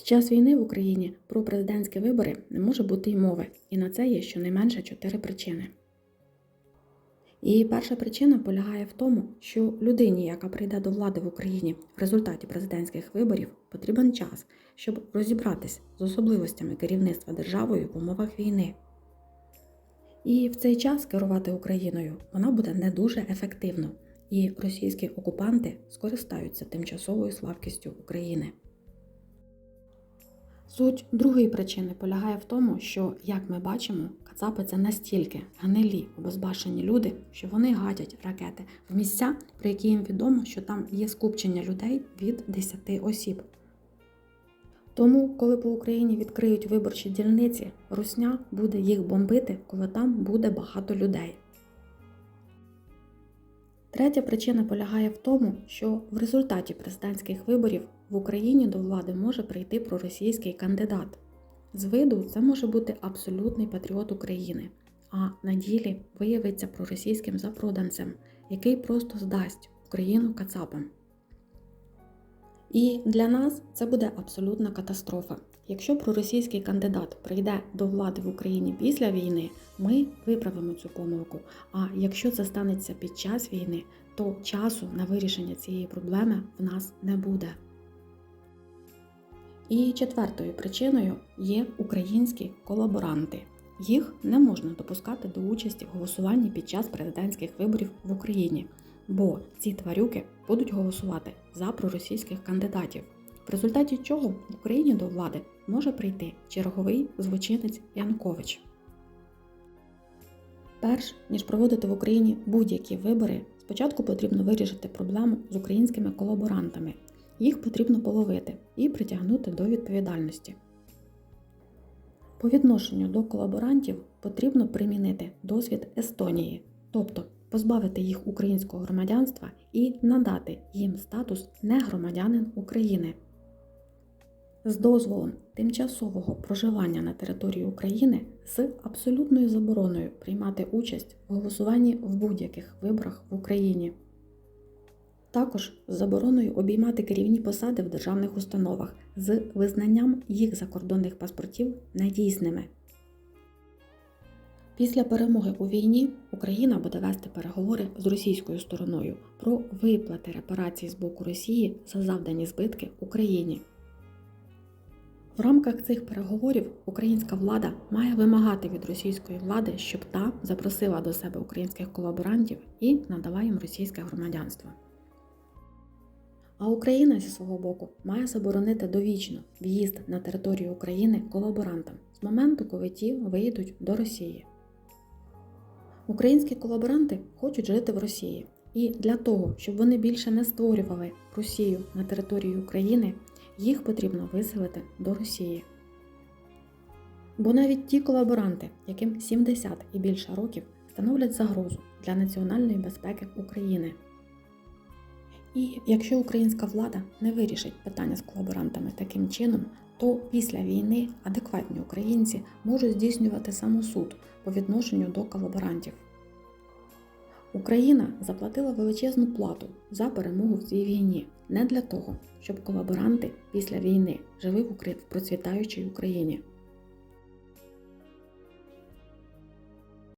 Під час війни в Україні про президентські вибори не може бути й мови, і на це є щонайменше чотири причини. І перша причина полягає в тому, що людині, яка прийде до влади в Україні в результаті президентських виборів, потрібен час, щоб розібратись з особливостями керівництва державою в умовах війни. І в цей час керувати Україною вона буде не дуже ефективно, і російські окупанти скористаються тимчасовою слабкістю України. Суть другої причини полягає в тому, що, як ми бачимо, кацапи це настільки гнилі, обезбашені люди, що вони гадять ракети в місця, про які їм відомо, що там є скупчення людей від 10 осіб. Тому, коли по Україні відкриють виборчі дільниці, Русня буде їх бомбити, коли там буде багато людей. Третя причина полягає в тому, що в результаті президентських виборів в Україні до влади може прийти проросійський кандидат. З виду це може бути абсолютний патріот України, а на ділі виявиться проросійським запроданцем, який просто здасть Україну кацапам. І для нас це буде абсолютна катастрофа. Якщо проросійський кандидат прийде до влади в Україні після війни, ми виправимо цю помилку. А якщо це станеться під час війни, то часу на вирішення цієї проблеми в нас не буде. І четвертою причиною є українські колаборанти. Їх не можна допускати до участі в голосуванні під час президентських виборів в Україні, бо ці тварюки будуть голосувати за проросійських кандидатів, в результаті чого в Україні до влади може прийти черговий злочинець Янкович. Перш ніж проводити в Україні будь-які вибори, спочатку потрібно вирішити проблему з українськими колаборантами. Їх потрібно половити і притягнути до відповідальності. По відношенню до колаборантів потрібно примінити досвід Естонії, тобто позбавити їх українського громадянства і надати їм статус негромадянин України. З дозволом тимчасового проживання на території України з абсолютною забороною приймати участь в голосуванні в будь-яких виборах в Україні. Також з забороною обіймати керівні посади в державних установах з визнанням їх закордонних паспортів недійсними. Після перемоги у війні Україна буде вести переговори з російською стороною про виплати репарацій з боку Росії за завдані збитки Україні. В рамках цих переговорів українська влада має вимагати від російської влади, щоб та запросила до себе українських колаборантів і надала їм російське громадянство. А Україна зі свого боку має заборонити довічно в'їзд на територію України колаборантам з моменту, коли ті виїдуть до Росії. Українські колаборанти хочуть жити в Росії, і для того, щоб вони більше не створювали Росію на території України, їх потрібно виселити до Росії. Бо навіть ті колаборанти, яким 70 і більше років, становлять загрозу для національної безпеки України. І якщо українська влада не вирішить питання з колаборантами таким чином, то після війни адекватні українці можуть здійснювати самосуд по відношенню до колаборантів. Україна заплатила величезну плату за перемогу в цій війні не для того, щоб колаборанти після війни жили в процвітаючій Україні.